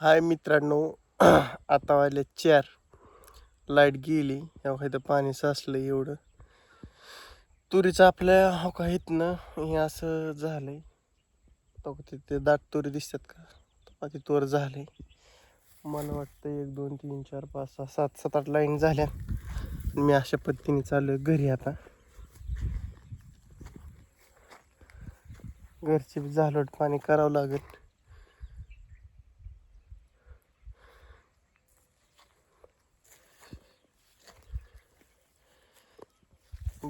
हाय मित्रांनो आता वाजले चार. लाइट गेली एवढं इथं पाणी साचलं एवढं. तुरीचं आपल्या हो का ना हे असं झालंय. तो तिथे दाट तुरी दिसतात का? तो ते तोर झालंय. मला वाटतं एक दोन तीन चार पाच सहा सात सात आठ लाईन झाल्या. मी अशा पद्धतीने चाललोय घरी आता. घरची झालोट पाणी करावं लागेल.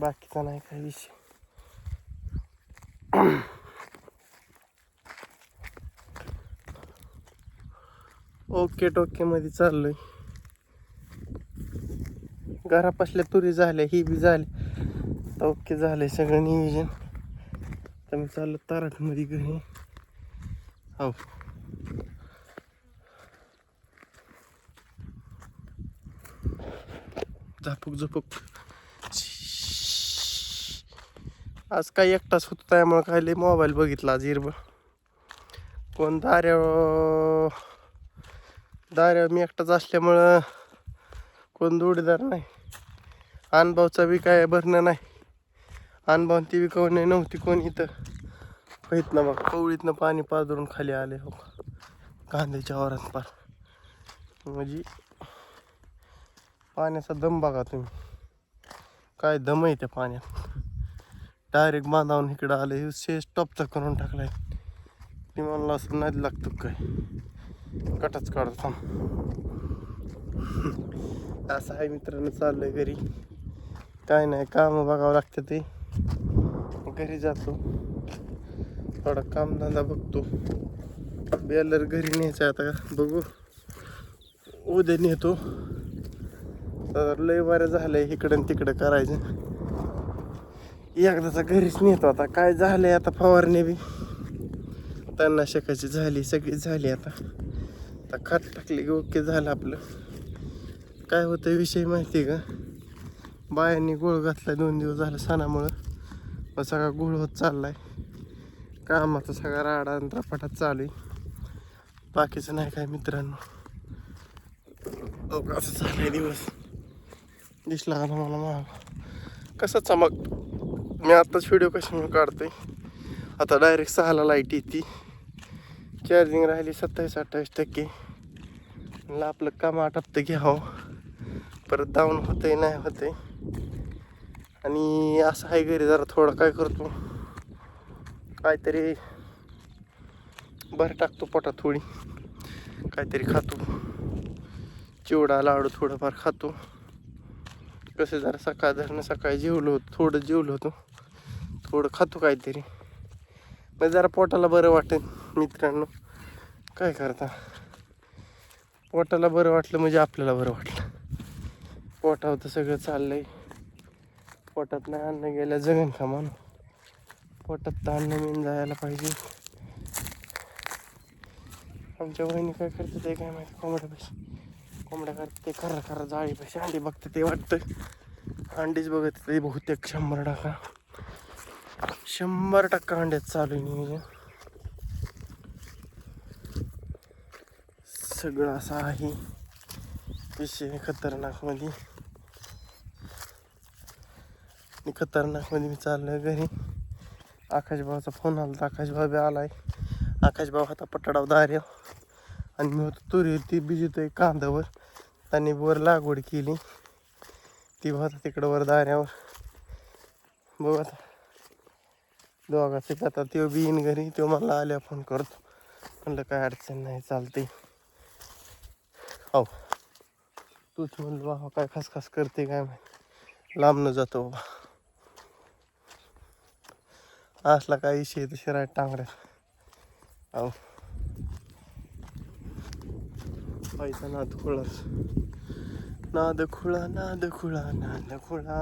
बाकीचा नाही काही विषय. ओके टोके मध्ये चाललोय. घरापासल्या तुरी झाल्या ही बी झाली. ओके झालंय सगळं नियोजन. तर मी चाललो ताराटमध्ये घरी. हो झापूक झपूक. आज काही एकटाच होतो त्यामुळे काय लय मोबाईल बघितला आज हिरबळ कोण दाऱ्या दाऱ्या मी एकटाच असल्यामुळं कोण जोडीदार नाही. अनुभवचा बी काय भरणं नाही. अनुभव ती बी कोण नव्हती कोण इथं. होईत ना बघ कवळीतनं पाणी पाजरून खाली आले हो. कांद्याच्या वरात पार. म्हणजे पाण्याचा दम बघा तुम्ही. काय दम आहे त्या पाण्यात. डायरेक्ट बांधावून इकडं आले शेष टॉपचा करून टाकलाय. ती म्हणलं असं नाही लागतं काय? कटच काढतो थांब. असं आहे मित्रांनो चाललंय घरी. काय नाही काम बघावं लागतं ते. घरी जातो. थोडा कामधंदा बघतो. बेलर घरी न्यायचं आता बघू. उद्या नेतो. तर लय बरं झालंय इकडं तिकडं करायचं. एकदाचा घरीच नेतो आता काय झालंय आता फवारणी बी? तणनाशकाची झाली सगळी झाली आता. आता खत टाकली की ओके झालं आपलं. काय होतं विषय माहिती आहे का? बायांनी गुळ घातला दोन दिवस झालं सणामुळं. मग सगळा गुळ होत चाललाय. कामाचा सगळा राडा आणि रपाटात चालू आहे बाकीचं नाही काय मित्रांनो. अहो, असं चाललंय दिवस. दिसला का मला महाग कसा चमक मी आत्ताच व्हिडिओ कशामुळे काढतोय? आता डायरेक्ट सहाला लाइट येते. चार्जिंग राहिली सत्तावीस अठ्ठावीस टक्के. म्हणलं आपलं काम आटपतं घ्यावं. परत डाऊन होतंय नाही होतंय. आणि असं आहे घरी जरा थोडं काय करतो? काहीतरी भर टाकतो पोटात थोडी. काहीतरी खातो. चिवडा लाडू थोडंफार खातो. कसं जरा सकाळ धरणं सकाळी जेवलो होतो थोडं जेवलो होतो. थोडं खातो काहीतरी. मग जरा पोटाला बरं वाटेल मित्रांनो. काय करता? पोटाला बरं वाटलं म्हणजे आपल्याला बरं वाटलं. पोटावर तर सगळं चाललंय. पोटात नाही अन्न गेल्या जगन का पोटात तर अन्न मिळून जायला पाहिजे. आमच्या वहिनी काय करते ते काय माहिती? कोंबड्या पैसे. कोंबड्या करते ते खरं खरं जाळी पैसे. अंडी बघते ते वाटतं. अंडीच बघत ते बहुतेक शंभर टाका शंभर टक्का अंड्यात चालू आहे नियोजन. सगळं असा आहे. विषय खतरनाकमध्ये खतरनाकमध्ये मी चाललोय घरी. आकाश फोन आला तर आकाश भाऊ बी आलाय. आकाश भाऊ होता पटाडाव दार्या. आणि मी होतो तुरी. ती आहे कांद्यावर त्यांनी वर लागवड केली. ती होता तिकडं वर दाऱ्यावर बघ आता. दोघाचे आता तो बी येईन घरी तो मला आल्या फोन करतो. म्हणलं काय अडचण नाही चालते हो तूच म्हणलं बाबा काय खसखस करते काय माहिती. लांबनं जातो बाबा. असला काय विषय तशी राहत टांगड्या हो पैसा नाद खुळाच. नाद खुळा नाद खुळा नाद खुळा.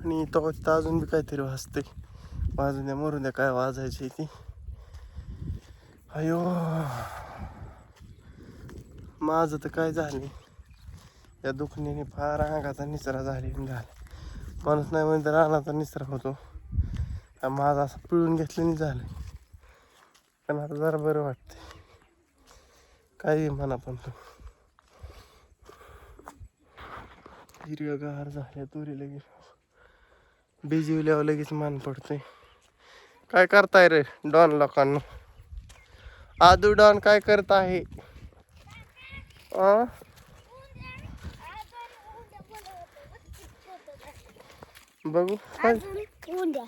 आणि तो अजून बी काहीतरी वाजते वाजून द्या मरून द्या काय वाजायची ती. अयो. माझं तर काय झाले या दुखणीने फार अंगाचा निचरा झाली झाला. माणूस नाही म्हणजे रानाचा निचरा होतो. माझा माझं असं पिळून घेतल्याने झालं पण आता जरा बरं वाटते काही म्हणा पण तू. हिरव्यागार झाल्या तुरीला गेला. बिजिवल्यावर लगेच मान पडतोय काय करताय रे डॉन लोकांना आदू डॉन काय करत आहे? बघू काय उद्या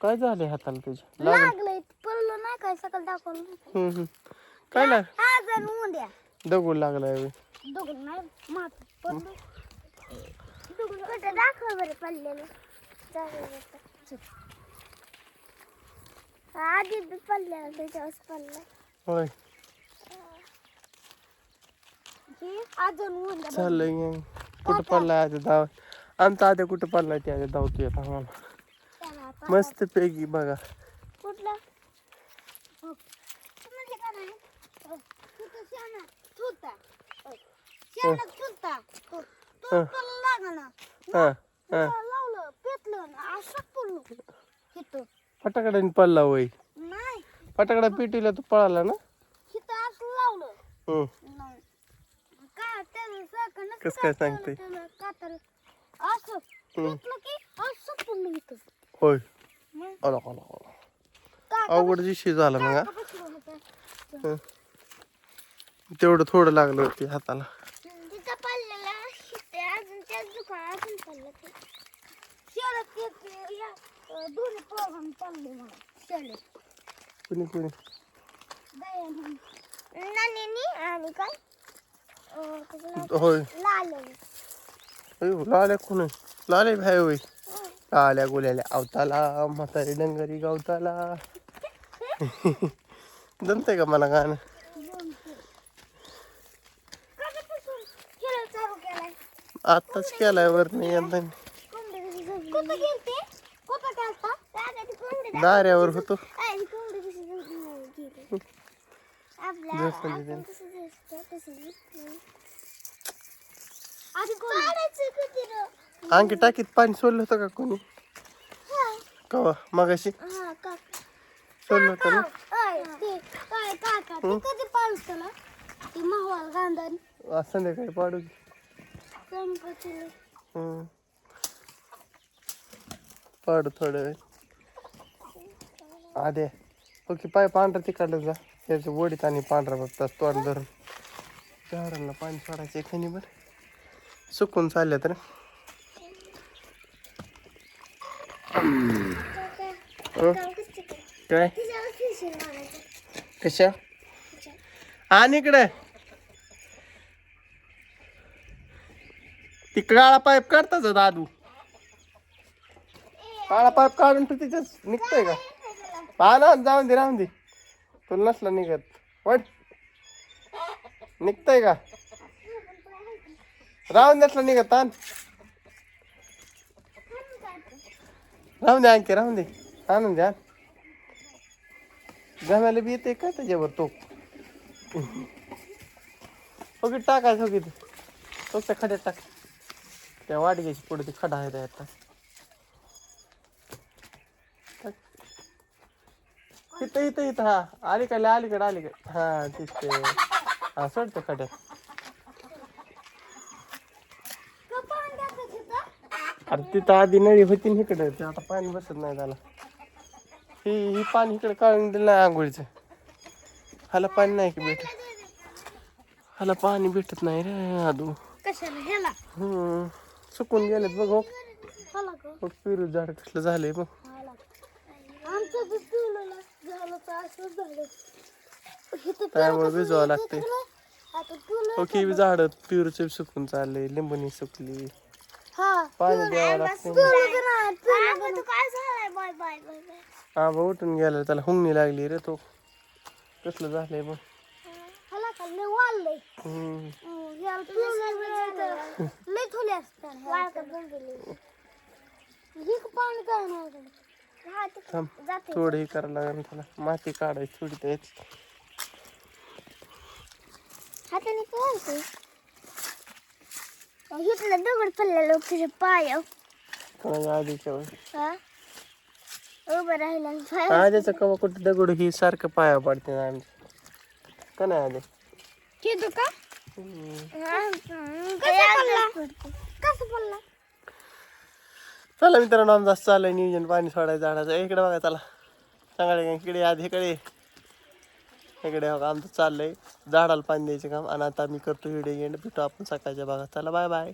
काय झालंय हाताला तुझ्या लागलं लागलंय पडलं नाही काय सकाळ दाखवलं नाही. हम्म, हम्म. काय लाग जण उद्या दगड लागलाय बे. दगड नाही मात पडलं दगड कुठं दाखव बरं पडलेलं. आधी बी त्याच्यावर पडलं अजून उद्या चाललंय. कुठं पडलाय आधी धाव आमचा आधी कुठं पडलाय ते आम्हाला त्याला आता मस्त पैकी बघा. कुठला? हो. हो. हो. हं. हा हा पडलो फटाकड्याने पडला होय नाही फटाकडा पेटीला तू पळाला ना असं लावलं. नाही काय नसतं कसं काय सांगते? त्याला कातर असं हम्म. पेटलं की असं पडलं इथं होय मग आला आला आला काका अवघड दिवशी झाला मग हा. बसलं होतं. हं. तेवढं थोडं लागलं होती हाताला तिथं पडलेला ते अजून त्याच दुकान अजून पडलं ते शाळेत ते- ते या अं, दोन्ही प्रोग्राम चालले मला शाळेत कुणी कुणी? नानी आणि काय अं, त्याचं नाव होय. लाल. अयो, लाल्या कोण? लाले भाई होय लाल्या गोल्याल्या अवताला म्हातारी डंगरी गावताला. जमतंय का मला गाणं? कधीपासून खेळ चालू केलाय आत्ताच केलाय वरती यंदा दाऱ्यावर होतो. आणखी टाकीत पाणी सोडलं होतं का कोणी? कवा? मगाशी? हा सोडलं होतं ना? अय, ते काय काका ते कधी पाळतं ना? ते महवाल गांधण आज संध्याकाळी पाडू. पाडू थोडं वेळ. आधे ओके हो पाय पांढरा तिकडलं जा. त्याचं वडीत आणि पांढरा बघतात तोंड धरून. झाडांना पाणी सोडायचं एखादी बरं. सुकून चालल्या तर. हो. काय? कशा? आणि इकडे. ती काळा पाईप काढताच दादू. काळा पाईप काढून तू तिथेच निघतोय का? हा ना जाऊन दे राहून दे. तुला नसला निघत. वाट. निघतंय का? राहून द्यातला निघत ताण राहून दे आणखी राहून दे. आणून द्या जमायला बी येते का त्याच्यावर तो? ओके टाकायचं ओके तो त्या खड्यात टाक. त्या वाडग्याची पुढे ते खडा आहे त्या आता टाक. इथं इथं इथं हा. अलीकडे अलीकडे अलीकडे. हा तिथे. हा सोड त्या खड्यात तिथं? अरे तिथं आधी नळी होती ना इकडे. ते आता पाणी बसत नाही त्याला. ही ही पाणी इकडे काढून दिलं नाही आंघोळीचं. हाला पाणी नाही की भेटत. हाला पाणी भेटत नाही रे आदू. कशाला? ह्याला? हम्म. सुकून गेलेत बघ हो. हाला का? मग पिरू झाड कसलं झालंय बघ. आमचं पिवलेलं झालं तर असं झालं. इथं त्यामुळे भिजवावं लागते आता ओके बी झाड पिरूचे सुकून चालले लिंबुनी सुकली. हा पाणी द्यावं लागतं पिवलं काय झालंय? Bye bye bye bye. हा उठून गेला त्याला हुंगणी लागली रे तो. कसलं झालंय बघ. हाला का लय वाढलंय? हम्म. लय थोले असतात. ही पाणी काय नाही थांब थोडं करायला लागेल त्याला. माती काढायची थोडी त्याची हाताने काय इथलं दगड पडलेलं तुझ्या पाय कोणाच्या आधीच्या वेळेस हा? उभं राहिला हा त्याचं कवा कुठे दगड ही सारखं पाया पडते ना आमच्या. का नाही आले? खेळतो का? कसं पडला? कसं पडला? चला मित्रांनो आमचं असं चाललंय नियोजन पाणी सोडायचं झाडाचं. इकडे बघा चला. काय इकडे आधी इकडे. इकडे बघा आमचं चाललंय. झाडाला पाणी द्यायचं काम. आणि आता मी करतो व्हिडिओ एंड भेटू आपण सकाळच्या बघा चला बाय बाय